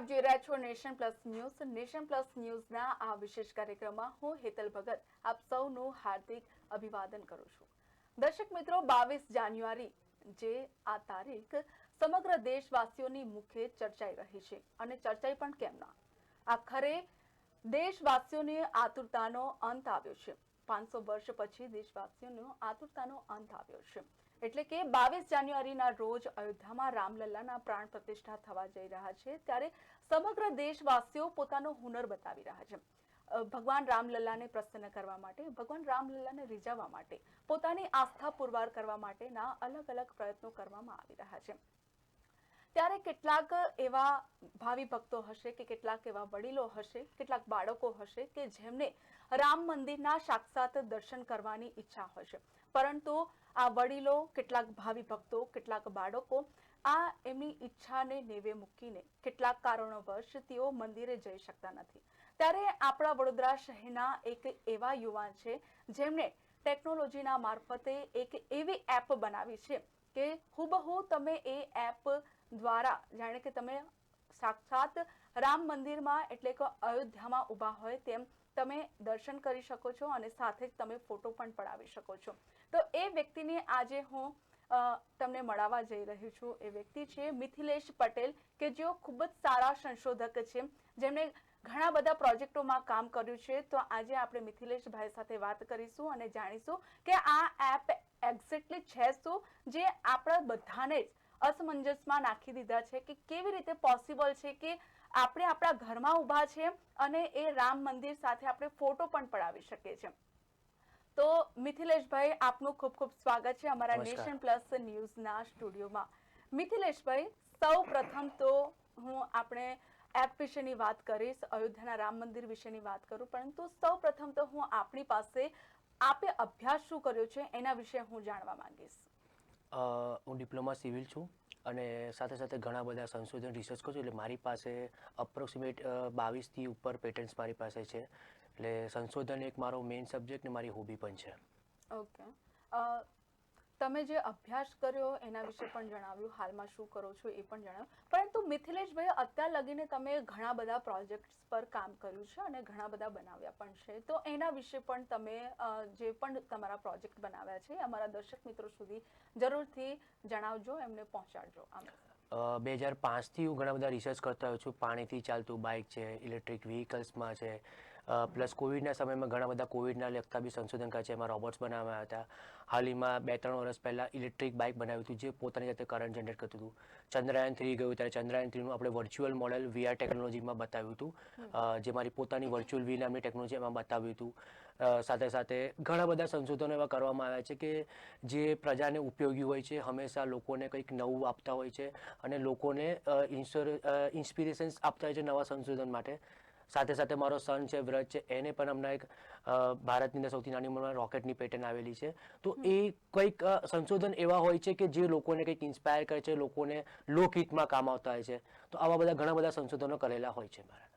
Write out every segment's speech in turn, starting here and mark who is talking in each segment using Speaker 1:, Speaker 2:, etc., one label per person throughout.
Speaker 1: આપ જોઈ રહ્યા છો Nation Plus News. Nation Plus ન્યૂઝના આ વિશેષ કાર્યક્રમમાં હું હેતલ ભગત આપ સૌનું હાર્દિક અભિવાદન કરું છું. દર્શક મિત્રો, બાવીસ જાન્યુઆરી જે આ તારીખ સમગ્ર દેશવાસીઓની મુખ્ય ચર્ચાઈ રહી છે અને ચર્ચાઈ પણ કેમ ના? આખરે દેશવાસીઓની આતુરતાનો અંત આવ્યો છે. પાંચસો વર્ષ પછી દેશવાસીઓનો આતુરતાનો અંત આવ્યો છે. એટલે કે બાવીસ જાન્યુઆરીના રોજ અયોધ્યામાં રામલલ્લાના પ્રાણ પ્રતિષ્ઠા થવા જઈ રહ્યા છે, ત્યારે સમગ્ર દેશવાસીઓ પોતાનો હુનર બતાવી રહ્યા છે. ભગવાન રામલલ્લાને પ્રસન્ન કરવા માટે, ભગવાન રામલલ્લાને રીઝવવા માટે, પોતાની આસ્થા પુરવાર કરવા માટેના અલગ અલગ પ્રયત્નો કરવામાં આવી રહ્યા છે. ત્યારે કેટલાક એવા ભાવિ ભક્તો હશે કે કેટલાક એવા વડીલો હશે, કેટલાક બાળકો હશે કે જેમને રામ મંદિરના સાક્ષાત દર્શન કરવાની ઈચ્છા હશે. પરંતુ આ વડીલો, કેટલાક ભાવિ ભક્તો, કેટલાક બાળકો આ એમની ઈચ્છાને નેવે મૂકીને કેટલાક કારણોવશ તેઓ મંદિરે જઈ શકતા નથી. ત્યારે આપણા વડોદરા શહેરના એક એવા યુવાન છે, જેમણે ટેકનોલોજીના મારફતે એક એવી એપ બનાવી છે કે હુબહુ તમે એ એપ દ્વારા, જાણે કે તમે સાક્ષાત રામ મંદિરમાં એટલે કે અયોધ્યામાં ઊભા હોય તેમ તમે દર્શન કરી શકો છો અને સાથે જ તમે ફોટો પણ પડાવી શકો છો. તો એ વ્યક્તિને આજે હું તમને મળાવવા જઈ રહ્યો છું. એ વ્યક્તિ છે મિથિલેશ પટેલ, કે જેઓ ખૂબ જ સારા સંશોધક છે. જેમણે ઘણા બધા પ્રોજેક્ટોમાં કામ કર્યું છે. તો આજે આપણે મિથિલેશભાઈ સાથે વાત કરીશું અને જાણીશું કે આ એપ એક્ઝેક્ટલી છે શું? જે આપણા બધાને જ અસમંજસમાં નાખી દીધા છે કે કેવી રીતે પોસિબલ છે કે આપણે આપણા ઘરમાં ઊભા છે અને એ રામ મંદિર સાથે આપણે ફોટો પણ પડાવી શકીએ છીએ. તો મિથિલેશભાઈ આપનું ખૂબ ખૂબ સ્વાગત છે અમારા નેશન પ્લસ ન્યૂઝના સ્ટુડિયોમાં. મિથિલેશભાઈ સૌ પ્રથમ તો હું આપણે એપ વિશેની વાત કરીશ અયોધ્યાના રામ મંદિર વિશેની વાત કરું પરંતુ સૌ પ્રથમ તો હું આપણી પાસે આપે અભ્યાસ શું કર્યો છે એના વિશે હું જાણવા માંગીશ.
Speaker 2: હું ડિપ્લોમા સિવિલ છું. અને સાથે સાથે ઘણા બધા સંશોધન રિસર્ચ કરું છું એટલે મારી પાસે અપ્રોક્સિમેટ બાવીસથી ઉપર પેટન્ટ્સ મારી પાસે છે. એટલે સંશોધન એક મારો મેઇન સબ્જેક્ટ ને મારી હોબી પણ છે.
Speaker 1: ઓકે તમે જે અભ્યાસ કર્યો એના વિશે પણ જણાવ્યું, હાલમાં શું કરો છો એ પણ જણાવ્યું. પરંતુ મિથિલેશભાઈ અત્યાર લગીને તમે ઘણા બધા પ્રોજેક્ટ્સ પર કામ કર્યું છે અને ઘણા બધા બનાવ્યા પણ છે. તો એના વિશે પણ તમે જે પણ તમારા પ્રોજેક્ટ બનાવ્યા છે અમારા દર્શક મિત્રો સુધી જરૂરથી જણાવજો, એમને પહોંચાડજો. આમ.
Speaker 2: બે હજાર પાંચથી હું ઘણા બધા રિસર્ચ કરતો હોઉં છું. પાણીથી ચાલતું બાઇક છે ઇલેક્ટ્રિક વ્હીકલ્સમાં છે પ્લસ કોવિડના સમયમાં ઘણા બધા કોવિડના લગતા બી સંશોધન કર્યા છે. એમાં રોબોટ્સ બનાવ્યા હતા. હાલમાં બે ત્રણ વર્ષ પહેલાં ઇલેક્ટ્રિક બાઇક બનાવ્યું હતું જે પોતાની જાતે કરંટ જનરેટ કરતું હતું. ચંદ્રયાન થ્રી ગયું ત્યારે ચંદ્રયાન થ્રીનું આપણે વર્ચ્યુઅલ મોડેલ વીઆર ટેકનોલોજીમાં બતાવ્યું હતું. જે મારી પોતાની વર્ચ્યુઅલ વી નામની ટેકનોલોજી એમાં બતાવ્યું હતું. સાથે સાથે ઘણા બધા સંશોધનો એવા કરવામાં આવ્યા છે કે જે પ્રજાને ઉપયોગી હોય છે. હંમેશા લોકોને કંઈક નવું આપતા હોય છે અને લોકોને ઇન્સ્પિરેશન્સ આપતા હોય છે નવા સંશોધન માટે. સાથે સાથે મારો સન છે, વ્રત છે, એને પણ હમણાં એક ભારતની અંદર સૌથી નાની ઉંમરમાં રોકેટની પેટર્ન આવેલી છે. તો એ કંઈક સંશોધન એવા હોય છે કે જે લોકોને કંઈક ઇન્સ્પાયર કરે છે, લોકોને લોકહિતમાં કામ આવતા હોય છે. તો આવા બધા ઘણા બધા સંશોધનો કરેલા હોય છે મારા.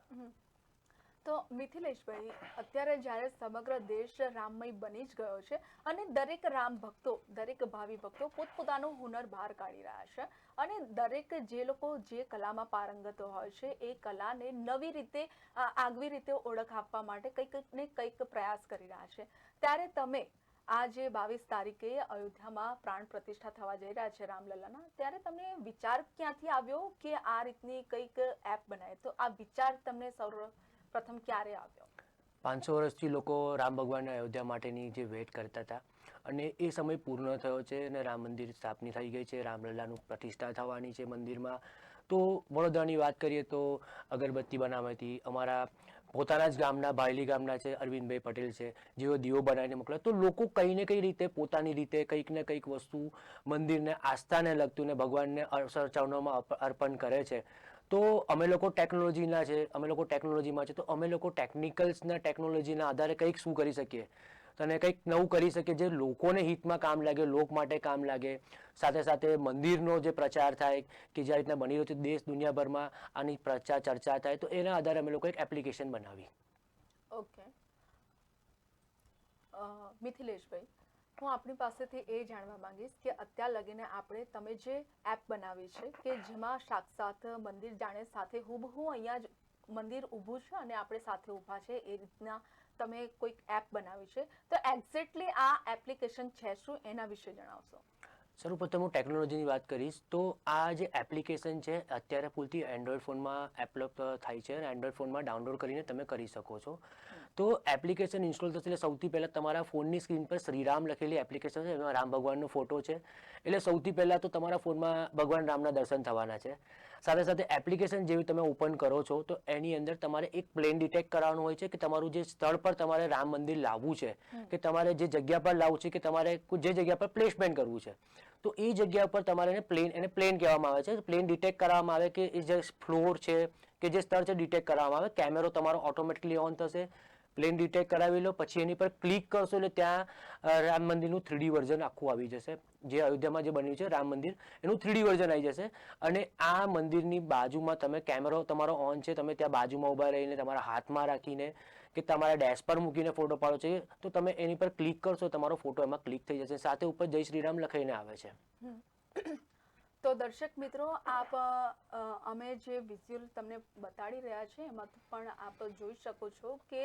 Speaker 1: તો મિથિલેશભાઈ, અત્યારે જ્યારે સમગ્ર દેશ રામમય બની જ ગયો છે અને દરેક રામ ભક્તો, દરેક ભાવિ ભક્તો પોતપોતાનું હુનર બહાર કાઢી રહ્યા છે અને દરેક જે લોકો જે કલામાં પારંગત હોય છે, એ કલાને નવી રીતે આગવી રીતે ઓળખ આપવા માટે કંઈક ને કંઈક પ્રયાસ કરી રહ્યા છે. ત્યારે તમે આજે બાવીસ તારીખે અયોધ્યામાં પ્રાણ પ્રતિષ્ઠા થવા જઈ રહ્યા છે રામલલ્લાના ત્યારે તમને વિચાર ક્યાંથી આવ્યો કે આ રીતની કંઈક એપ બનાવે? તો આ વિચાર તમને સૌ પ્રથમ ક્યારે આવ્યો?
Speaker 2: પાંચસો વર્ષથી લોકો રામ ભગવાનના અયોધ્યા માટેની જે વેટ કરતા હતા અને એ સમય પૂર્ણ થયો છે અને રામ મંદિર સ્થાપની થઈ ગઈ છે. રામલલ્લાનું પ્રતિષ્ઠા થવાની છે મંદિરમાં. તો વડોદરાની વાત કરીએ તો અગરબત્તી બનાવી હતી. અમારા પોતાના જ ગામના ભાયલી ગામના છે, અરવિંદભાઈ પટેલ છે, જેઓ દીવો બનાવીને મોકલે તો લોકો કંઈ ને કઈ રીતે, પોતાની રીતે કંઈક ને કંઈક વસ્તુ મંદિરને આસ્થાને લગતું ને ભગવાનને અર્પ- અર્પણ કરે છે. તો અમે લોકો ટેકનોલોજીના છે, અમે લોકો ટેકનોલોજીમાં છે, તો અમે લોકો ટેકનિકલ્સના ટેકનોલોજીના આધારે કંઈક શું કરી શકીએ? અને કંઈક નવું કરી શકીએ જે લોકોને હિતમાં કામ લાગે, લોક માટે કામ લાગે. સાથે સાથે મંદિરનો જે પ્રચાર થાય, કે જે રીતના બની રહ્યો છે દેશ દુનિયાભરમાં, આની પ્રચાર ચર્ચા થાય, તો એના આધારે અમે લોકો એક એપ્લિકેશન બનાવી.
Speaker 1: ઓકે મિથિલેશભાઈ હું આપણી પાસેથી એ જાણવા માંગીશ કે અત્યાર લગીને આપણે તમે જે એપ બનાવી છે કે જેમાં સાક્ષાત મંદિર જાણે સાથે હુબહુ અહીંયા જ મંદિર ઊભું છે અને આપણે સાથે ઊભા છે, એ રીતના તમે કોઈક એપ બનાવી છે. તો એક્ઝેક્ટલી આ એપ્લિકેશન છે શું? એના વિશે જણાવશો.
Speaker 2: સર્વપ્રથમ હું ટેકનોલોજીની વાત કરીશ, તો આ જે એપ્લિકેશન છે, અત્યારે પૂરતી એન્ડ્રોઈડ ફોનમાં એપલોપ થાય છે અને એન્ડ્રોઈડ ફોનમાં ડાઉનલોડ કરીને તમે કરી શકો છો. તો એપ્લિકેશન ઇન્સ્ટોલ થશે એટલે સૌથી પહેલાં તમારા ફોનની સ્ક્રીન પર શ્રીરામ લખેલી એપ્લિકેશન છે, એમાં રામ ભગવાનનો ફોટો છે. એટલે સૌથી પહેલાં તો તમારા ફોનમાં ભગવાન રામના દર્શન થવાના છે. સાથે સાથે એપ્લિકેશન જેવી તમે ઓપન કરો છો તો એની અંદર તમારે એક પ્લેન ડિટેક્ટ કરવાનું હોય છે કે તમારું જે સ્થળ પર તમારે રામ મંદિર લાવવું છે કે તમારે જે જગ્યા પર લાવવું છે કે તમારે જે જગ્યા પર પ્લેસમેન્ટ કરવું છે. તો એ જગ્યા પર તમારે એને પ્લેન એને પ્લેન કહેવામાં આવે છે. પ્લેન ડિટેક્ટ કરવામાં આવે કે એ જે ફ્લોર છે કે જે સ્થળ છે ડિટેક્ટ કરવામાં આવે. કેમેરો તમારો ઓટોમેટિકલી ઓન થશે. પ્લેન ડિટેક્ટ કરાવી લો, પછી એની પર ક્લિક કરશો એટલે ત્યાં રામ મંદિરનું થ્રીડી વર્ઝન આખું આવી જશે. જે અયોધ્યામાં જે બન્યું છે, રામ મંદિર, એનું થ્રીડી વર્ઝન આવી જશે. અને આ મંદિરની બાજુમાં તમે કેમેરો તમારો ઓન છે, તમે ત્યાં બાજુમાં ઊભા રહીને તમારા હાથમાં રાખીને કે તમારા ડેશ પર મૂકીને ફોટો પાડો છે, તો તમે એની પર ક્લિક કરશો, તમારો ફોટો એમાં ક્લિક થઈ જશે. સાથે ઉપર જય શ્રીરામ લખાઈને આવે છે.
Speaker 1: તો દર્શક મિત્રો, આપ અમે જે વિઝ્યુઅલ તમને બતાડી રહ્યા છે, એમાં પણ આપ જોઈ શકો છો કે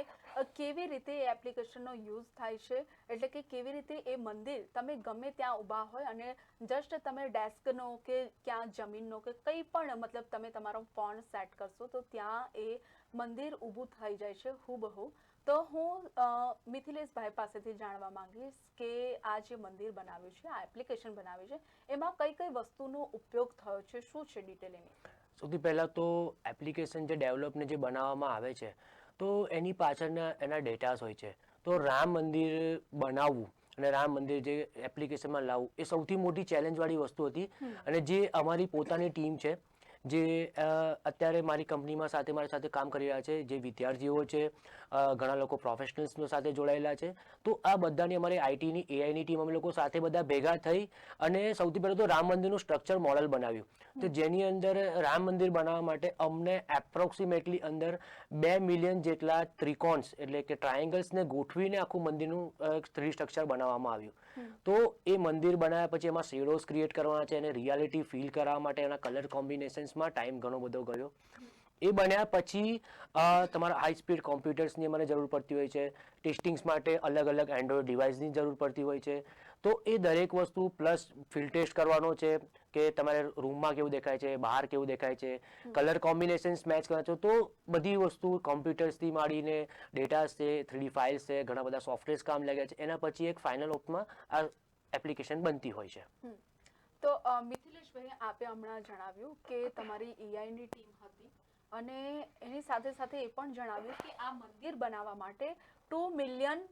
Speaker 1: કેવી રીતે એ એપ્લિકેશનનો યુઝ થાય છે. એટલે કે કેવી રીતે એ મંદિર તમે ગમે ત્યાં ઊભા હોય અને જસ્ટ તમે ડેસ્કનો કે ક્યાં જમીનનો કે કંઈ પણ, મતલબ તમે તમારો ફોન સેટ કરશો, તો ત્યાં એ મંદિર ઊભું થઈ જાય છે, હુબહુ. તો હું મિથિલેશ મિથિલેશભાઈ પાસેથી જાણવા માંગીશ કે આ જે મંદિર બનાવ્યું છે આ એપ્લિકેશન બનાવ્યું છે એમાં કઈ કઈ વસ્તુનો ઉપયોગ થયો છે શું છે ડિટેલ એની?
Speaker 2: સૌથી પહેલાં તો એપ્લિકેશન જે ડેવલપને જે બનાવવામાં આવે છે તો એની પાછળના એના ડેટાસ હોય છે. તો રામ મંદિર બનાવવું અને રામ મંદિર જે એપ્લિકેશનમાં લાવવું એ સૌથી મોટી ચેલેન્જવાળી વસ્તુ હતી. અને જે અમારી પોતાની ટીમ છે જે અત્યારે મારી કંપનીમાં સાથે મારી સાથે કામ કરી રહ્યા છે જે વિદ્યાર્થીઓ છે ઘણા લોકો પ્રોફેશનલ્સનો સાથે જોડાયેલા છે. તો આ બધાની અમારી આઈટીની એઆઈની ટીમ અમે લોકો સાથે બધા ભેગા થઈ અને સૌથી પહેલાં તો રામ મંદિરનું સ્ટ્રક્ચર મોડલ બનાવ્યું. તો જેની અંદર રામ મંદિર બનાવવા માટે અમને એપ્રોક્સિમેટલી અંદર બે મિલિયન જેટલા ત્રિકોણ્સ એટલે કે ટ્રાયેંગલ્સને ગોઠવીને આખું મંદિરનું થ્રી સ્ટ્રક્ચર બનાવવામાં આવ્યું. તો એ મંદિર બનાવ્યા પછી એમાં શેડોઝ ક્રિએટ કરવાના છે અને રિયાલિટી ફીલ કરાવવા માટે એના કલર કોમ્બિનેશન્સમાં ટાઈમ ઘણો બધો ગયો. એ બન્યા પછી તમારા હાઈ સ્પીડ કોમ્પ્યુટર્સની અમારે જરૂર પડતી હોય છે. ટેસ્ટિંગ્સ માટે અલગ અલગ એન્ડ્રોઈડ ડિવાઇસની જરૂર પડતી હોય છે. તો એ દરેક વસ્તુ પ્લસ ફિલ્ડ ટેસ્ટ કરવાનો છે કે તમારે રૂમમાં કેવું દેખાય છે બહાર કેવું દેખાય છે કલર કોમ્બિનેશન્સ મેચ કરવા છો. તો બધી વસ્તુ કોમ્પ્યુટર્સથી માંડીને ડેટા છે થ્રીડી ફાઇલ્સ છે ઘણા બધા સોફ્ટવેર્સ કામ લાગ્યા છે. એના પછી એક ફાઇનલ ઓપમાં આ એપ્લિકેશન બનતી હોય છે.
Speaker 1: તો મિથિલેશભાઈ આપે હમણાં જણાવ્યું કે તમારી એઆઈની ટીમ હતી. અને એની સાથે સાથે એ પણ જણાવ્યું કે આ મંદિર બનાવવા માટે ટુ મિલિયન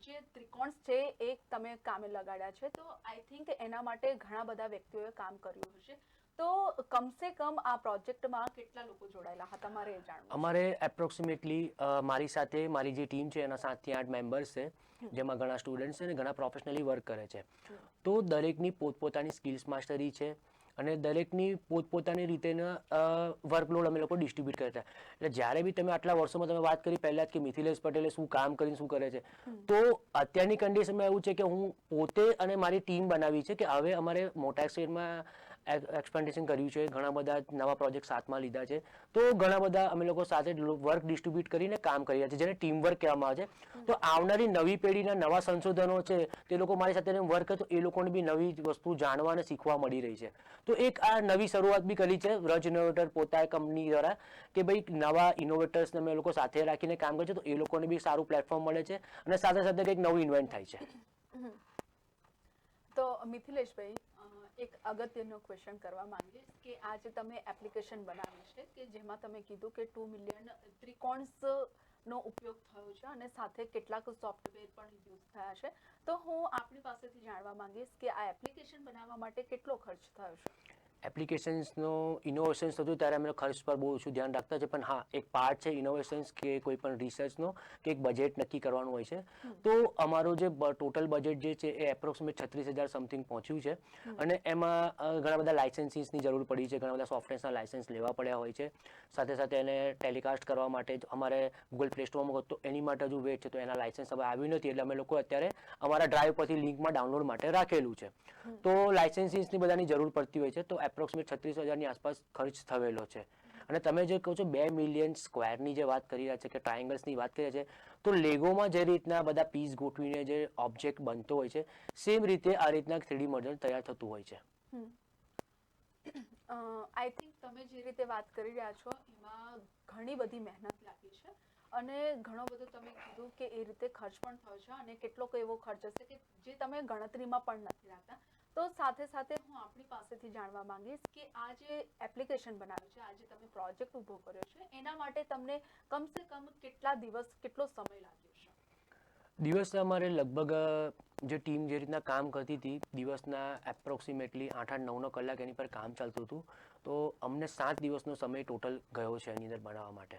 Speaker 1: જે ત્રિકોણ છે એ તમે કામે લગાડ્યા છે. તો આઈ થિંક એના માટે ઘણા બધા વ્યક્તિઓએ કામ કર્યું હશે. તો કમસે કમ આ પ્રોજેક્ટમાં કેટલા લોકો જોડાયેલા હતા? મારે એ જાણવું
Speaker 2: અમારે એપ્રોક્સિમેટલી મારી સાથે મારી જે ટીમ છે એના સાતથી આઠ મેમ્બર્સ છે જેમાં ઘણા સ્ટુડન્ટ્સ છે અને ઘણા પ્રોફેશનલી વર્ક કરે છે. તો દરેકની પોતપોતાની સ્કિલ્સ માસ્ટરી છે. અને દરેકની પોતપોતાની રીતેના વર્કલોડ અમે લોકો ડિસ્ટ્રીબ્યુટ કરતા. એટલે જ્યારે બી તમે આટલા વર્ષોમાં તમે વાત કરી પહેલાં જ કે મિથિલેશ પટેલે શું કામ કરીને શું કરે છે. તો અત્યારની કન્ડિશનમાં એવું છે કે હું પોતે અને મારી ટીમ બનાવી છે કે હવે અમારે મોટા શહેરમાં એક્સપેન્ડેશન કર્યું છે, ઘણા બધા નવા પ્રોજેક્ટ સાથમાં લીધા છે. તો ઘણા બધા અમે લોકો સાથે વર્ક ડિસ્ટ્રીબ્યુટ કરીને કામ કરી રહ્યા છે, જેને ટીમ વર્ક કહેવામાં આવે છે. તો આવનારી નવી પેઢીના નવા સંશોધનો છે, તે લોકો મારી સાથે વર્ક તો એ લોકોને બી નવી વસ્તુ જાણવા અને શીખવા મળી રહી છે. તો એક આ નવી શરૂઆત બી કરી છે રજ ઇનોવેટર પોતા કંપની દ્વારા, કે ભાઈ નવા ઇનોવેટર્સને અમે લોકો સાથે રાખીને કામ કરે છે તો એ લોકોને બી સારું પ્લેટફોર્મ મળે છે અને સાથે સાથે કંઈક નવું ઇન્વેન્ટ થાય છે.
Speaker 1: તો મિથિલેશભાઈ એક અગત્યનો ક્વેશ્ચન કરવા માંગીશ કે આ જે તમે એપ્લિકેશન બનાવી છે કે જેમાં તમે કીધું કે ટુ મિલિયન ત્રિકોણ્સ નો ઉપયોગ થયો છે અને સાથે કેટલાક સોફ્ટવેર પણ યુઝ થયા છે. તો હું આપણી પાસેથી જાણવા માંગીશ કે આ એપ્લિકેશન બનાવવા માટે કેટલો ખર્ચ થયો છે?
Speaker 2: એપ્લિકેશન્સનો ઇનોવેશન્સ થતું ત્યારે અમે ખર્ચ પર બહુ ઓછું ધ્યાન રાખતા છે પણ હા એક પાર્ટ છે ઇનોવેશન્સ કે કોઈ પણ રિસર્ચનો કે એક બજેટ નક્કી કરવાનું હોય છે. તો અમારો જે ટોટલ બજેટ જે છે એ એપ્રોક્સિમેટ છત્રીસ હજાર સમથિંગ પહોંચ્યું છે. અને એમાં ઘણા બધા લાઇસન્સીસની જરૂર પડી છે ઘણા બધા સોફ્ટવેર્સના લાઇસન્સ લેવા પડ્યા હોય છે. સાથે સાથે એને ટેલિકાસ્ટ કરવા માટે જ અમારે ગૂગલ પ્લે સ્ટોરમાં તો એની માટે હજુ વેટ છે તો એના લાઇસન્સ હવે આવ્યું નથી એટલે અમે લોકો અત્યારે અમારા ડ્રાઈવ પરથી લિંકમાં ડાઉનલોડ માટે રાખેલું છે. તો લાઇસન્સીસની બધાની જરૂર પડતી હોય છે તો એપ્રોક્સિમેટ છત્રીસ હજારની આસપાસ ખર્ચ થયેલો છે. અને તમે જે કહો છો બે મિલિયન સ્ક્વેરની જે વાત કરી રહ્યા છે કે ટ્રાયંગલ્સની વાત કરી રહ્યા છે, તો લેગોમાં જે રીતના બધા પીસ ગોઠવીને જે ઓબ્જેક્ટ બનતો હોય છે સેમ રીતે આ રીતના થ્રીડી મોડલ તૈયાર થતું હોય છે.
Speaker 1: આઈ થિંક તમે જે રીતે વાત કરી રહ્યા છો, એમાં ઘણી બધી મહેનત લાગી છે. અને ઘણો બધો તમે કીધું કે એ રીતે ખર્ચ પણ થયો છે અને કેટલોક એવો ખર્ચ હશે કે જે તમે ગણતરીમાં પણ નથી રાખતા તો સાથે સાથે હું આપણી પાસેથી જાણવા માંગીશ કે આ જે એપ્લિકેશન બનાવ્યું છે આ જે તમે પ્રોજેક્ટ ઊભો કર્યો છે એના માટે તમને કમસે કમ કેટલા દિવસ કેટલો સમય લાગ્યો છે?
Speaker 2: દિવસના અમારે લગભગ જે ટીમ જે રીતના કામ કરતી હતી દિવસના એપ્રોક્સિમેટલી આઠ આઠ નવ નવ કલાક એની પર કામ ચાલતું હતું. તો અમને સાત દિવસનો સમય ટોટલ ગયો છે એની અંદર બનાવવા માટે.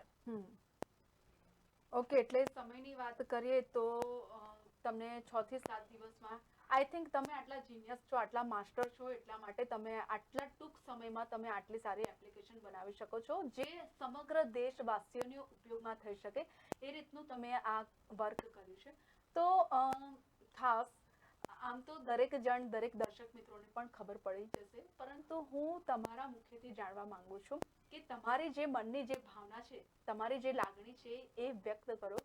Speaker 1: ઓકે એટલે સમયની વાત કરીએ તો તમને છ થી સાત દિવસમાં આઈ થિંક તમે આટલા જીનિયસ છો, આટલા માસ્ટર છો, એટલા માટે તમે આટલા ટૂંક સમયમાં તમે આટલી સારી એપ્લિકેશન બનાવી શકો છો, જે સમગ્ર દેશવાસીઓને ઉપયોગમાં થઈ શકે, એ રીતનું તમે આ વર્ક કર્યું છે. તો ખાસ, આમ તો દરેક જણ, દરેક દર્શક મિત્રોને પણ ખબર પડી જશે, પરંતુ હું તમારા મુખેથી જાણવા માંગુ છું કે તમારી જે મનની જે ભાવના છે, તમારી જે લાગણી છે, એ વ્યક્ત કરો.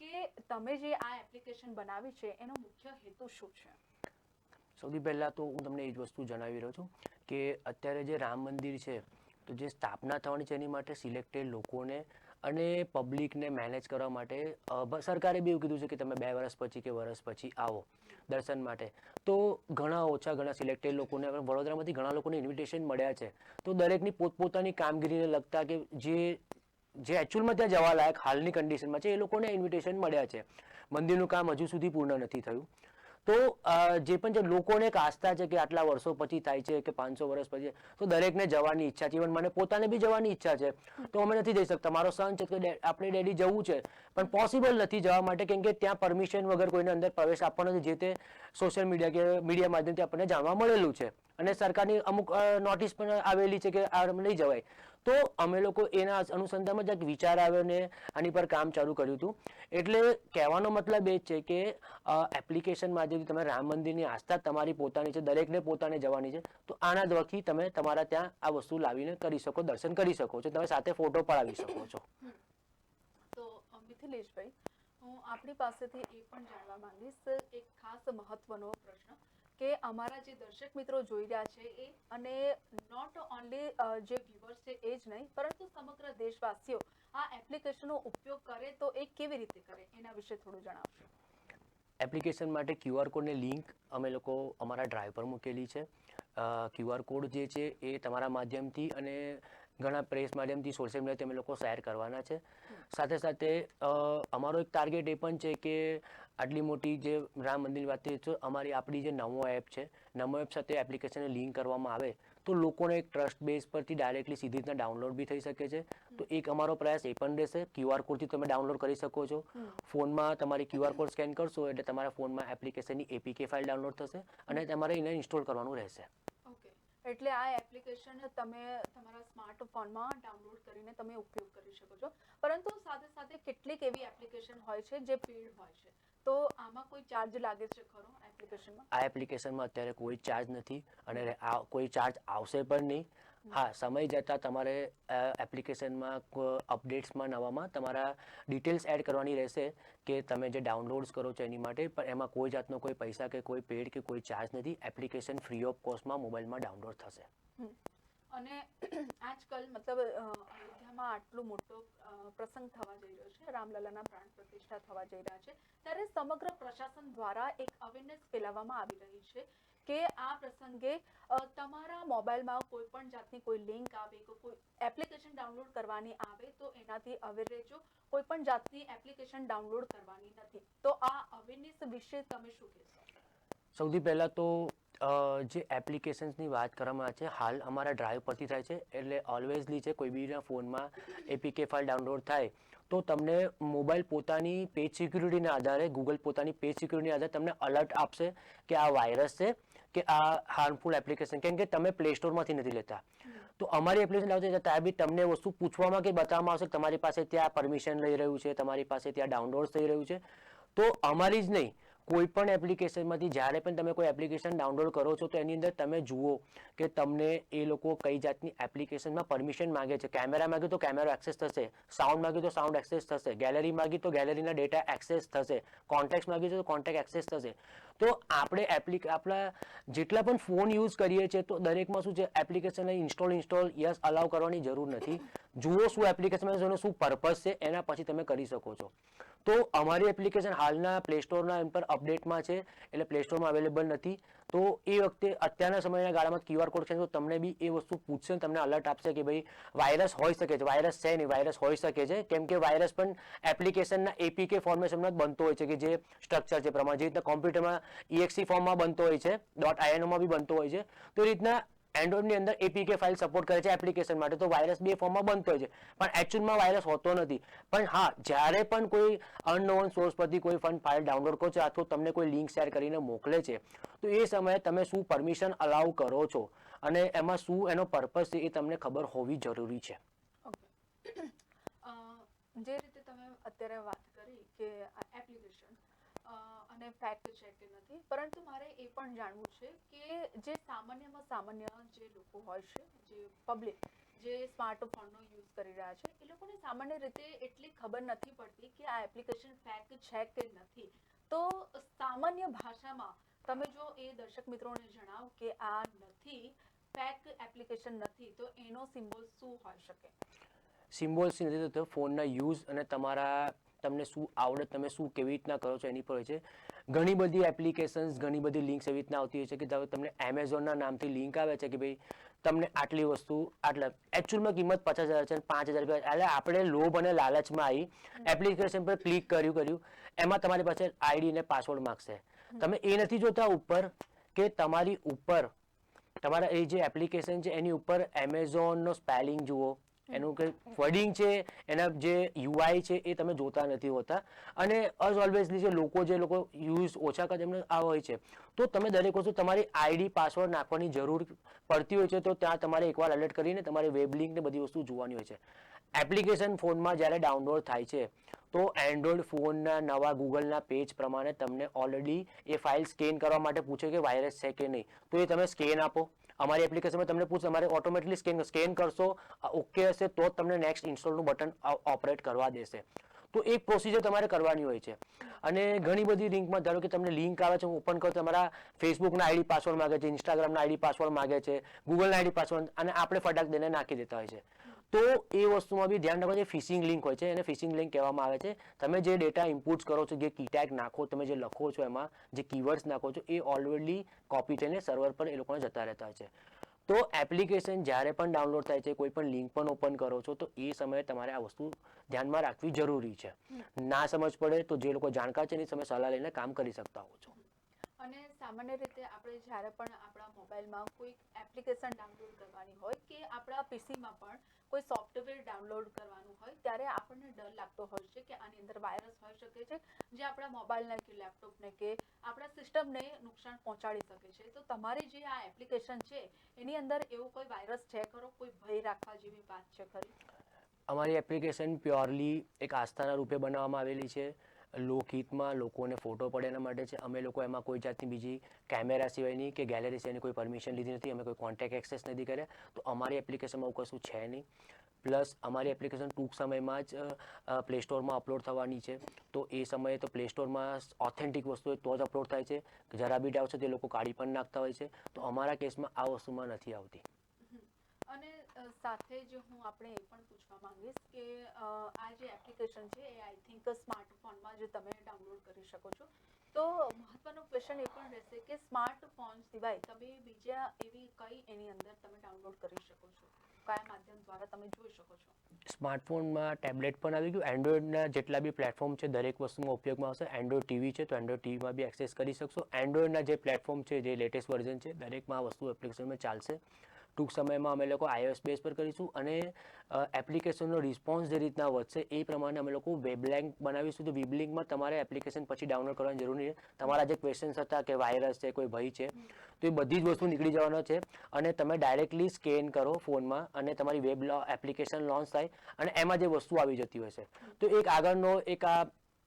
Speaker 1: કે તમે જે આ એપ્લિકેશન બનાવી છે, એનો મુખ્ય હેતુ શું છે?
Speaker 2: સૌથી પહેલાં તો હું તમને એ જ વસ્તુ જણાવી રહ્યો છું કે અત્યારે જે રામ મંદિર છે, તો જે સ્થાપના થવાની છે, એની માટે સિલેક્ટેડ લોકોને અને પબ્લિકને મેનેજ કરવા માટે સરકારે બી એવું કીધું છે કે તમે બે વર્ષ પછી કે વર્ષ પછી આવો દર્શન માટે. તો ઘણા ઓછા ઘણા સિલેક્ટેડ લોકોને, વડોદરામાંથી ઘણા લોકોને ઇન્વિટેશન મળ્યા છે. તો દરેકની પોતપોતાની કામગીરીને લગતા કે જે જે એકચ્યુઅલમાં ત્યાં જવા લાયક હાલની કન્ડિશનમાં છે, એ લોકોને ઇન્વિટેશન મળ્યા છે. મંદિરનું કામ હજુ સુધી પૂર્ણ નથી થયું. તો જે પણ જે લોકોને એક આસ્થા છે કે આટલા વર્ષો પછી થાય છે કે પાંચસો વર્ષ પછી, તો દરેકને જવાની ઈચ્છા છે. ઇવન મને પોતાને બી જવાની ઈચ્છા છે. તો અમે નથી જઈ શકતા. મારો સન છે કે આપણે ડેડી જવું છે. પણ પોસિબલ નથી જવા માટે કેમ કે ત્યાં પરમિશન વગર કોઈને અંદર પ્રવેશ આપવાનો જે તે સોશિયલ મીડિયા કે મીડિયા માધ્યમથી આપણને જાણવા મળેલું છે. અને સરકારની અમુક નોટિસ પણ આવેલી છે કે આ નહીં જવાય. તો અમે લોકો એના અનુસંધાનમાં જ એક વિચાર આવ્યો ને આની પર કામ ચાલુ કર્યું હતું. એટલે કહેવાનો મતલબ એ જ છે કે એપ્લિકેશન માધ્યમથી તમે રામ મંદિરની આસ્થા તમારી પોતાની છે, દરેકને પોતાને જવાની છે, તો આના દ્વારથી તમે તમારા ત્યાં આ વસ્તુ લાવીને કરી શકો, દર્શન કરી શકો છો, તમે સાથે ફોટો પડાવી શકો છો.
Speaker 1: તો મિથિલેશભાઈ, હું આપણી પાસેથી એ પણ જાણવા માંગીશ, એક ખાસ મહત્વનો પ્રશ્ન. કે અમારા જે દર્શક મિત્રો જોઈ રહ્યા છે એ, અને નોટ ઓનલી જે વ્યુઅર્સ છે એ જ નહીં, પરંતુ સમગ્ર દેશવાસીઓ આ એપ્લિકેશનનો ઉપયોગ કરે તો એ કેવી રીતે કરે એના વિશે થોડું જણાવશો.
Speaker 2: એપ્લિકેશન માટે ક્યુઆર કોડની લિંક અમે લોકો અમારા ડ્રાઈવ પર મૂકેલી છે. ક્યુઆર કોડ જે છે એ તમારા માધ્યમથી અને ઘણા પ્રેસ માધ્યમથી સોશિયલ મીડિયાથી અમે લોકો શેર કરવાના છે. સાથે સાથે અમારો એક ટાર્ગેટ એ પણ છે કે આટલી મોટી જે રામ મંદિરની વાત તો અમારી આપણી જે નમો એપ છે નમો એપ સાથે એપ્લિકેશનને લિંક કરવામાં આવે તો લોકોને એક ટ્રસ્ટ બેઝ પરથી ડાયરેક્ટલી સીધી રીતના ડાઉનલોડ બી થઈ શકે છે. તો એક અમારો પ્રયાસ એ પણ રહેશે ક્યુઆર કોડથી તમે ડાઉનલોડ કરી શકો છો. ફોનમાં તમારી ક્યુઆર કોડ સ્કેન કરશો એટલે તમારા ફોનમાં એપ્લિકેશનની એપીકે ફાઇલ ડાઉનલોડ થશે અને તમારે એને ઇન્સ્ટોલ કરવાનું રહેશે.
Speaker 1: એટલે આ એપ્લિકેશન તમે તમારા સ્માર્ટફોનમાં ડાઉનલોડ કરીને તમે ઉપયોગ કરી શકો છો. પરંતુ સાથે સાથે કેટલીક એવી એપ્લિકેશન હોય છે જે પેડ હોય છે. તો આમાં કોઈ ચાર્જ લાગે છે ખરો એપ્લિકેશનમાં
Speaker 2: આ એપ્લિકેશનમાં અત્યારે કોઈ ચાર્જ નથી અને આ કોઈ ચાર્જ આવશે પણ નહીં. હા સમય જતાં તમારે એપ્લિકેશનમાં અપડેટ્સમાં નવામાં તમારા ડિટેલ્સ એડ કરવાની રહેશે કે તમે જે ડાઉનલોડ્સ કરો છો એની માટે પણ એમાં કોઈ જાતનો કોઈ પૈસા કે કોઈ પેડ કે કોઈ ચાર્જ નથી એપ્લિકેશન ફ્રી ઓફ કોસ્ટમાં મોબાઈલમાં ડાઉનલોડ થશે.
Speaker 1: અને આજકાલ મતલબ અયોધ્યામાં આટલો મોટો પ્રસંગ થવા જઈ રહ્યો છે રામલલાના પ્રાણ પ્રતિષ્ઠા થવા જઈ રહ્યા છે ત્યારે સમગ્ર પ્રશાસન દ્વારા એક અવેરનેસ ફેલાવવામાં આવી રહી છે કે આ પ્રસંગે તમારા મોબાઈલમાં કોઈ પણ જાતની કોઈ લિંક આવે કે કોઈ એપ્લિકેશન ડાઉનલોડ કરવાની આવે તો એનાથી અવેર રહેજો. કોઈ પણ જાતની એપ્લિકેશન ડાઉનલોડ કરવાની નથી. તો આ અવેરનેસ વિશે તમે શું કહેશો?
Speaker 2: સૌથી પહેલાં તો જે એપ્લિકેશન્સની વાત કરવામાં આવે છે, હાલ અમારા ડ્રાઈવ પરથી થાય છે, એટલે ઓલવેઝલી છે, કોઈ બીના ફોનમાં એપીકે ફાઇલ ડાઉનલોડ થાય, તો તમને મોબાઈલ પોતાની પેજ સિક્યુરિટીના આધારે ગૂગલ પોતાની પેજ સિક્યુરિટીના આધારે તમને અલર્ટ આપશે કે આ વાયરસ છે, કે આ હાર્મફુલ એપ્લિકેશન કેમ કે તમે પ્લે સ્ટોરમાંથી નથી લેતા. તો અમારી એપ્લિકેશન લાવતી ત્યાં બી તમને વસ્તુ પૂછવામાં કે બતાવવામાં આવશે તમારી પાસે ત્યાં પરમિશન લઈ રહ્યું છે, તમારી પાસે ત્યાં ડાઉનલોડ થઈ રહ્યું છે. તો અમારી જ નહીં કોઈ પણ એપ્લિકેશનમાંથી, જ્યારે પણ તમે કોઈ એપ્લિકેશન ડાઉનલોડ કરો છો, તો એની અંદર તમે જુઓ કે તમને એ લોકો કઈ જાતની એપ્લિકેશનમાં પરમિશન માંગે છે. કેમેરા માંગે તો કેમેરા એક્સેસ થશે. સાઉન્ડ માંગે તો સાઉન્ડ એક્સેસ થશે. ગેલેરી માગી તો ગેલેરીના ડેટા એક્સેસ થશે. કોન્ટેક્ટ માંગી તો કોન્ટેક્ટ એક્સેસ થશે. તો આપણે એપ્લિક આપણા જેટલા પણ ફોન યુઝ કરીએ છીએ, તો દરેકમાં શું છે એપ્લિકેશનને ઇન્સ્ટોલ ઇન્સ્ટોલ યસ અલાઉ કરવાની જરૂર નથી. જુઓ શું એપ્લિકેશનમાં એનો શું પર્પઝ છે, એના પછી તમે કરી શકો છો. તો અમારી એપ્લિકેશન હાલના પ્લે સ્ટોરના એમ પર અપડેટમાં છે, એટલે પ્લે સ્ટોરમાં અવેલેબલ નથી. તો એ વખતે અત્યારના સમયના ગાળામાં ક્યુઆર કોડ છે, તો તમને બી એ વસ્તુ પૂછશે તમને અલર્ટ આપશે કે ભાઈ વાયરસ હોઈ શકે છે વાયરસ છે નહીં વાયરસ હોઈ શકે છે. કેમ કે વાયરસ પણ એપ્લિકેશનના એપીકે ફોર્મેશનમાં જ બનતો હોય છે કે જે સ્ટ્રક્ચર છે, પ્રમાણે જે રીતના કોમ્પ્યુટરમાં EXE ફોર્મમાં બનતો હોય છે ડોટ આઈએનઓમાં બી બનતો હોય છે. તો એ રીતના એન્ડ્રોઇડની અંદર એપીકે ફાઇલ સપોર્ટ કરે છે એપ્લિકેશન માટે. તો વાયરસ બે ફોર્મમાં બનતો હોય છે. પણ એકચ્યુઅલમાં વાયરસ હોતો નથી. પણ હા, જ્યારે પણ કોઈ અનનોન સોર્સ પરથી કોઈ ફંડ ફાઇલ ડાઉનલોડ કરો છો અથવા તમને કોઈ લિંક શેર કરીને મોકલે છે, તો એ સમયે તમે શું પરમિશન અલાઉ કરો છો? અને એમાં શું એનો પર્પઝ છે એ તમને ખબર હોવી જરૂરી છે.
Speaker 1: જે રીતે તમે અત્યારે વાત કરી કે અને ફેક્ટ છે કે નથી. પરંતુ મારે એ પણ જાણવું છે કે જે સામાન્યમાં સામાન્ય જે લોકો હોય છે, જે પબ્લિક જે સ્માર્ટફોનનો યુઝ કરી રહ્યા છે, એ લોકોને સામાન્ય રીતે એટલી ખબર નથી પડતી કે આ એપ્લિકેશન ફેક છે કે નથી. તો સામાન્ય ભાષામાં તમે જો એ દર્શક મિત્રોને જણાવો કે આ નથી ફેક એપ્લિકેશન નથી, તો એનો સિમ્બોલ શું હોઈ શકે?
Speaker 2: સિમ્બોલ્સ નથી તો ફોનના યુઝ અને તમારા તમને શું આવડે તમે શું કેવી રીતના કરો છો એની પર હોય છે. ઘણી બધી એપ્લિકેશન્સ ઘણી બધી લિંક્સ એવી રીતના આવતી હોય છે કે ધારો તમને એમેઝોનના નામથી લિંક આવે છે કે ભાઈ તમને આટલી વસ્તુ આટલા એકચ્યુઅલમાં કિંમત પચાસ હજાર છે પાંચ હજાર રૂપિયા એટલે આપણે લોભ અને લાલચમાં આવી એપ્લિકેશન પર ક્લિક કર્યું કર્યું એમાં તમારી પાસે આઈડી અને પાસવર્ડ માગશે. તમે એ નથી જોતા ઉપર કે તમારી ઉપર તમારા એ જે એપ્લિકેશન છે એની ઉપર એમેઝોનનો સ્પેલિંગ જુઓ એનું કે વર્ડિંગ છે, એના જે યુઆઈ છે એ તમે જોતા નથી હોતા. અને અઝ ઓલવેઝલી જે લોકો જે લોકો યુઝ ઓછા કરે એમને આ હોય છે. તો તમે દરેક વસ્તુ તમારી આઈડી પાસવર્ડ નાખવાની જરૂર પડતી હોય છે, તો ત્યાં તમારે એકવાર એલર્ટ કરીને તમારી વેબ લિંક ને બધી વસ્તુ જોવાની હોય છે. એપ્લિકેશન ફોનમાં જ્યારે ડાઉનલોડ થાય છે, તો એન્ડ્રોઈડ ફોનના નવા ગૂગલના પેજ પ્રમાણે તમને ઓલરેડી એ ફાઇલ સ્કેન કરવા માટે પૂછે કે વાયરસ છે કે નહીં. તો એ તમે સ્કેન આપો. અમારી એપ્લિકેશનમાં તમને પૂછ તમારે ઓટોમેટિકલી સ્કેન સ્કેન કરશો? ઓકે હશે તો જ તમને નેક્સ્ટ ઇન્સ્ટોલનું બટન ઓપરેટ કરવા દેશે. તો એક પ્રોસિજર તમારે કરવાની હોય છે. અને ઘણી બધી લિંકમાં, ધારો કે તમને લિંક આવે છે ઓપન કરો તમારા ફેસબુકના આઈડી પાસવર્ડ માગે છે ઇન્સ્ટાગ્રામના આઈડી પાસવર્ડ માગે છે ગૂગલના આઈડી પાસવર્ડ અને આપણે ફટાક દઈને નાખી દેતા હોય છે. તો એ વસ્તુમાં બી ધ્યાન રાખો જે ફિશિંગ લિંક હોય છે એને ફિશિંગ લિંક કહેવામાં આવે છે. તમે જે ડેટા ઇમ્પુટ્સ કરો છો જે કી ટેગ નાખો તમે જે લખો છો એમાં જે કીવર્ડ્સ નાખો છો એ ઓલરેડી કોપી થઈને સર્વર પર એ લોકોને જતા રહેતા હોય છે. તો એપ્લિકેશન જ્યારે પણ ડાઉનલોડ થાય છે કોઈ પણ લિંક પણ ઓપન કરો છો તો એ સમયે તમારે આ વસ્તુ ધ્યાનમાં રાખવી જરૂરી છે. ના સમજ પડે તો જે લોકો જાણકાર છે એની તમે સલાહ લઈને કામ કરી શકતા હો છો.
Speaker 1: અને સામાન્ય રીતે આપણે જ્યારે પણ આપણા મોબાઈલમાં કોઈ એપ્લિકેશન ડાઉનલોડ કરવાની હોય કે આપણા પીસીમાં પણ કોઈ સોફ્ટવેર ડાઉનલોડ કરવાનું હોય, ત્યારે આપણને ડર લાગતો હોય છે કે આની અંદર વાયરસ હોઈ શકે છે, જે આપણા મોબાઈલને કે લેપટોપને કે આપણા સિસ્ટમને નુકસાન પહોંચાડી શકે છે. તો તમારી જે આ એપ્લિકેશન છે, એની અંદર એવો કોઈ વાયરસ છે ખરો? કોઈ ભય રાખવા જેવી વાત છે ખરી?
Speaker 2: અમારી એપ્લિકેશન પ્યોરલી એક આસ્થાના રૂપે બનાવવામાં આવેલી છે. લોકહિતમાં લોકોને ફોટો પડે એના માટે છે. અમે લોકો એમાં કોઈ જાતની બીજી કેમેરા સિવાયની કે ગેલેરી સિવાયની કોઈ પરમિશન લીધી નથી. અમે કોઈ કોન્ટેક્ટ એક્સેસ નથી કર્યા. તો અમારી એપ્લિકેશનમાં એવું કશું છે નહીં. પ્લસ અમારી એપ્લિકેશન ટૂંક સમયમાં જ પ્લે સ્ટોરમાં અપલોડ થવાની છે. તો એ સમયે તો પ્લે સ્ટોરમાં ઓથેન્ટિક વસ્તુ તો જ અપલોડ થાય છે. જરા બી ડાઉટ છે તે લોકો કાઢી પણ નાખતા હોય છે. તો અમારા કેસમાં આ વસ્તુમાં નથી આવતી.
Speaker 1: અને સાથે જ હું આપણે એ પણ પૂછવા માંગીશ કે આ જે એપ્લિકેશન છે એ આઈ થિંક સ્માર્ટફોનમાં જે તમે ડાઉનલોડ કરી શકો છો. તો મહત્વનો ક્વેશ્ચન એ પણ રહેશે કે સ્માર્ટફોન સિવાય તમે બીજા એવી કઈ એની અંદર તમે ડાઉનલોડ કરી શકો છો? કયા માધ્યમ દ્વારા તમે જોઈ શકો છો?
Speaker 2: સ્માર્ટફોનમાં ટેબ્લેટ પણ આવી ગયું. એન્ડ્રોઈડના જેટલા બી પ્લેટફોર્મ છે, દરેક વસ્તુમાં ઉપયોગમાં આવશે. એન્ડ્રોઈડ ટીવી છે, તો એન્ડ્રોઈડ ટીવીમાં બી એક્સેસ કરી શકશો. એન્ડ્રોઈડના જે પ્લેટફોર્મ છે, જે લેટેસ્ટ વર્ઝન છે, દરેકમાં આ વસ્તુ એપ્લિકેશનમાં ચાલશે. ટૂંક સમયમાં અમે લોકો આઈઓએસ બેઝ પર કરીશું અને એપ્લિકેશનનો રિસ્પોન્સ જે રીતના વધશે એ પ્રમાણે અમે લોકો વેબ લિંક બનાવીશું. તો વેબ લિંકમાં તમારે એપ્લિકેશન પછી ડાઉનલોડ કરવાની જરૂર નહીં. તમારા જે ક્વેશ્ચન્સ હતા કે વાયરસ છે, કોઈ ભય છે, તો એ બધી જ વસ્તુ નીકળી જવાનો છે અને તમે ડાયરેક્ટલી સ્કેન કરો ફોનમાં અને તમારી વેબ એપ્લિકેશન લોન્ચ થાય અને એમાં જે વસ્તુ આવી જતી હોય છે. તો એક આગળનો એક આ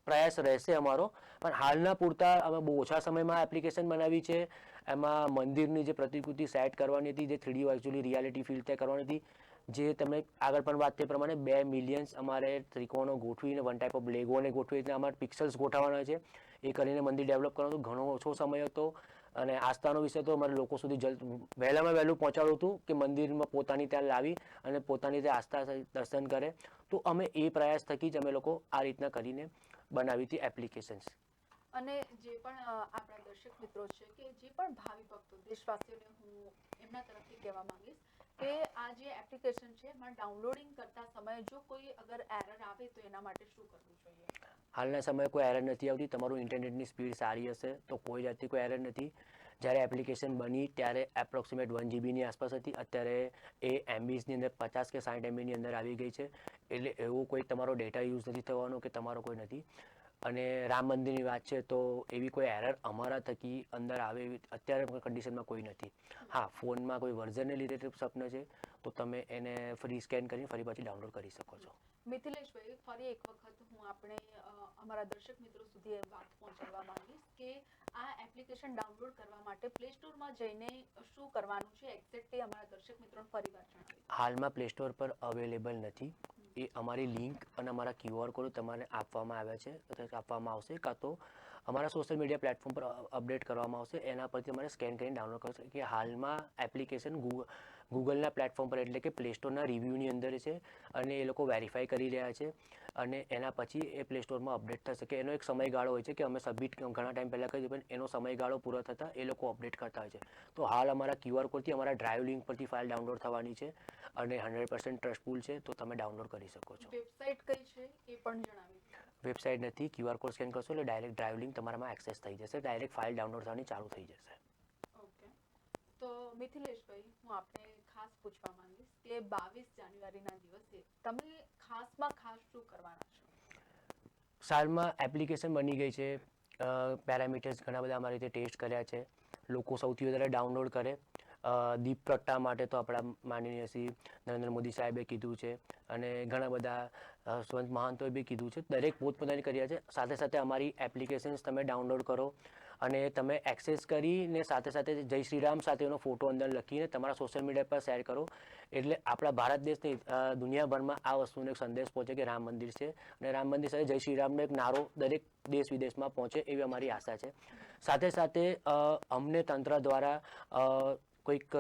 Speaker 2: પ્રયાસ રહેશે અમારો. પણ હાલના પૂરતા અમે બહુ ઓછા સમયમાં એપ્લિકેશન બનાવી છે. એમાં મંદિરની જે પ્રતિકૃતિ સેટ કરવાની હતી, જે થ્રીડી વર્ચ્યુઅલી રિયાલિટી ફીલ તે કરવાની હતી, જે તમે આગળ પણ વાત તે પ્રમાણે બે મિલિયન્સ અમારે ત્રિકોણો ગોઠવીને વન ટાઈપ ઓફ લેગોને રીતે અમારે પિક્સલ્સ ગોઠવવાના છે. એ કરીને મંદિર ડેવલપ કરવાનું ઘણો ઓછો સમય હતો અને આસ્થાનો વિષય તો અમારે લોકો સુધી જલ્દ, વહેલામાં વહેલું પહોંચાડવું હતું કે મંદિરમાં પોતાની ત્યાં લાવી અને પોતાની ત્યાં આસ્થા દર્શન કરે. તો અમે એ પ્રયાસ થકી જ અમે લોકો આ રીતના કરીને બનાવી હતી એપ્લિકેશન્સ
Speaker 1: અને જે પણ આપણા દર્શક મિત્રો છે કે જે પણ ભાવિ ભક્તો, દેશવાસીઓને હું એમના તરફથી કહેવા માંગીશ કે આ જે એપ્લિકેશન છે એમાં ડાઉનલોડિંગ કરતા સમયે જો કોઈ અગર એરર આવે તો એના માટે શું કરવું જોઈએ?
Speaker 2: હાલના સમયે કોઈ એરર નથી આવતી, તમારું ઇન્ટરનેટની સ્પીડ સારી હશે તો કોઈ જાતની કોઈ એરર નથી. જ્યારે એપ્લિકેશન બની ત્યારે એપ્રોક્સિમેટ વન જીબીની આસપાસ હતી, અત્યારે એ એમબીસની અંદર પચાસ કે સાઠ એમબીની અંદર આવી ગઈ છે. એટલે એવો કોઈ તમારો ડેટા યુઝ નથી થવાનો કે તમારો કોઈ નથી. અને રામ મંદિરની વાત છે તો એવી કોઈ એરર અમારા થકી અંદર આવે એવી અત્યારે કન્ડિશનમાં કોઈ નથી. હા ફોનમાં કોઈ વર્ઝનને લીધે સ્વપ્ન છે તો તમે એને ફ્રી સ્કેન કરીને ફરી પાછી ડાઉનલોડ કરી શકો છો.
Speaker 1: મિથિલેશભાઈ ફરી એક વખત હું આપણે અમારા દર્શક મિત્રો સુધી વાત પહોંચાડવા માંગીશ કે આ એપ્લિકેશન ડાઉનલોડ કરવા માટે પ્લે સ્ટોરમાં જઈને શું કરવાનું છે? એક્ઝેક્ટલી અમારા દર્શક મિત્રોને ફરીવાર જણાવી
Speaker 2: હાલમાં પ્લે સ્ટોર પર અવેલેબલ નથી. એ અમારી લિંક અને અમારા ક્યુઆર કોડ તમારે આપવામાં આવ્યા છે આપવામાં આવશે કાં તો અમારા સોશિયલ મીડિયા પ્લેટફોર્મ પર અપડેટ કરવામાં આવશે, એના પરથી તમારે સ્કેન કરીને ડાઉનલોડ કરશે કે હાલમાં એપ્લિકેશન ગૂગલના પ્લેટફોર્મ પર એટલે કે પ્લે સ્ટોરના રિવ્યૂની અંદર છે અને એ લોકો વેરીફાઈ કરી રહ્યા છે અને એના પછી એ પ્લે સ્ટોરમાં અપડેટ થશે કે એનો એક સમયગાળો હોય છે કે અમે સબમિટ ઘણા ટાઈમ પહેલાં કરી પણ એનો સમયગાળો પૂરો થતાં એ લોકો અપડેટ કરતા હોય છે. તો હાલ અમારા ક્યુઆર કોડથી અમારા ડ્રાઈવ લિંક પરથી ફાઇલ ડાઉનલોડ થવાની છે અને હંડ્રેડ પર્સન્ટ ટ્રસ્ટફુલ છે તો તમે ડાઉનલોડ કરી શકો છો.
Speaker 1: વેબસાઇટ કઈ છે એ પણ જણાવી
Speaker 2: વેબસાઇટ નથી ક્યુઆર કોડ સ્કેન કરશો એટલે ડાયરેક્ટ ડ્રાઈવ લિંક તમારામાં એક્સેસ થઈ જશે ડાયરેક્ટ ફાઇલ ડાઉનલોડ થવાની ચાલુ થઈ જશે.
Speaker 1: ઓકે તો મિથિલેશભાઈ હું આપને ખાસ પૂછવા માંગીશ કે બાવીસ જાન્યુઆરીના દિવસે તમે ખાસમાં ખાસ શું કરવાના છો?
Speaker 2: સાલમાં એપ્લિકેશન બની ગઈ છે. પેરામીટર્સ ઘણા બધા અમારી રીતે ટેસ્ટ કર્યા છે. લોકો સૌથી વધારે ડાઉનલોડ કરે. દીપ પ્રગટા માટે તો આપણા માનનીય શ્રી નરેન્દ્ર મોદી સાહેબે કીધું છે અને ઘણા બધા સ્વંત મહાંતોએ બી કીધું છે. દરેક પોતપોતાની કર્યા છે. સાથે સાથે અમારી એપ્લિકેશન્સ તમે ડાઉનલોડ કરો. અને તમે એક્સેસ કરીને સાથે સાથે જય શ્રીરામ સાથેનો ફોટો અંદર લખીને તમારા સોશિયલ મીડિયા પર શેર કરો. એટલે આપણા ભારત દેશની દુનિયાભરમાં આ વસ્તુનો એક સંદેશ પહોંચે કે રામ મંદિર છે. અને રામ મંદિર સાથે જય શ્રીરામનો એક નારો દરેક દેશ વિદેશમાં પહોંચે એવી અમારી આશા છે. સાથે સાથે અમને તંત્ર દ્વારા કોઈક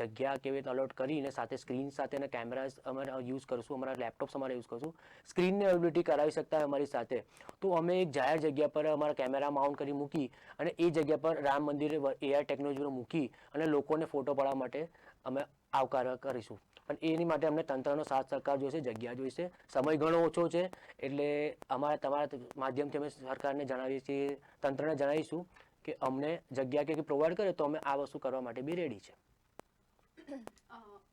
Speaker 2: જગ્યા કેવી રીતે અલોટ કરીને સાથે સ્ક્રીન સાથે અને કેમેરાઝ અમારે યુઝ કરશું, અમારા લેપટોપ્સ અમારે યુઝ કરશું. સ્ક્રીનની અવેલેબિલિટી કરાવી શકતા હોય અમારી સાથે. તો અમે એક જાહેર જગ્યા પર અમારા કેમેરા માઉન્ટ કરી મૂકી અને એ જગ્યા પર રામ મંદિરે એઆઈ ટેકનોલોજીનો મૂકી અને લોકોને ફોટો પાડવા માટે અમે આવકાર કરીશું. પણ એની માટે અમને તંત્રનો સાથ સહકાર જોઈશે, જગ્યા જોઈશે. સમય ઘણો ઓછો છે, એટલે અમારા, તમારા માધ્યમથી અમે સરકારને જણાવીએ છીએ, તંત્રને જણાવીશું કે અમને જગ્યા કે પ્રોવાઈડ કરે તો અમે આ વસ્તુ કરવા માટે બી રેડી છે.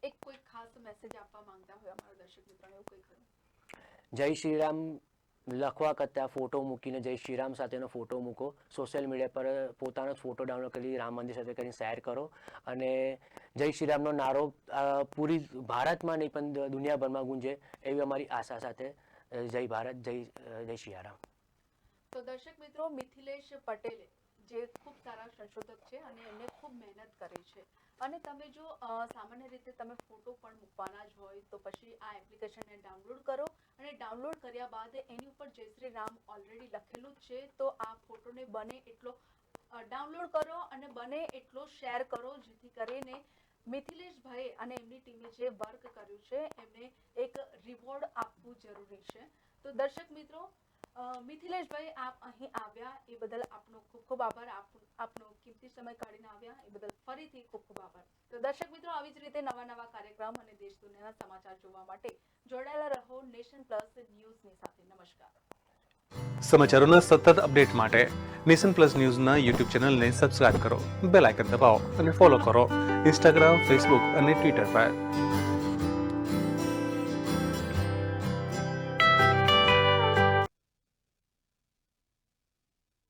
Speaker 1: એક કોઈ ખાસ મેસેજ આપવા માંગતા હોય અમારા દર્શક મિત્રોને એવું કોઈ ખરું?
Speaker 2: જય શ્રીરામ લખવા કરતાં ફોટો મૂકીને જય શ્રીરામ સાથેનો ફોટો મૂકો. સોશિયલ મીડિયા પર પોતાનો ફોટો ડાઉનલોડ કરી રામ મંદિર સાથે કરીને શેર કરો. અને જય શ્રીરામનો નારો પૂરી ભારતમાં નહીં પણ દુનિયાભરમાં ગુંજે એવી અમારી આશા સાથે જય ભારત જય જય જય શ્રીરામ
Speaker 1: તો દર્શક મિત્રો મિથિલેશ પટેલે જે ખૂબ સારા સંશોધક છે અને એમને ખૂબ મહેનત કરે છે. અને તમે જો સામાન્ય રીતે તમે ફોટો પણ મૂકવાના જ હોય તો પછી આ એપ્લિકેશનને ડાઉનલોડ કરો અને ડાઉનલોડ કર્યા બાદ એની ઉપર જય શ્રી રામ ઓલરેડી લખેલું જ છે, તો આ ફોટોને બને એટલો ડાઉનલોડ કરો અને બને એટલો શેર કરો જેથી કરીને મિથિલેશભાઈ અને એમની ટીમે જે વર્ક કર્યું છે એમને એક રિવોર્ડ આપવું જરૂરી છે. તો દર્શક મિત્રો મિથિલેશભાઈ, આપ અહીં આવ્યા, એ બદલ આપનો ખૂબ ખૂબ આભાર. આપનો કિંમતી સમય કાઢીને આવ્યા, એ બદલ ફરીથી ખૂબ ખૂબ આભાર. તો દર્શક મિત્રો, આવી જ રીતે નવા નવા કાર્યક્રમ અને દેશ દુનિયાના સમાચાર જોવા માટે જોડાયેલા રહો નેશન પ્લસ ન્યૂઝની સાથે. નમસ્કાર.
Speaker 3: સમાચારોના સતત અપડેટ માટે નેશન પ્લસ ન્યૂઝના યુટ્યુબ ચેનલને સબસ્ક્રાઇબ કરો, બેલ આઇકન દબાવો અને ફોલો કરો. ઇન્સ્ટાગ્રામ, ફેસબુક અને ટ્વિટર પર.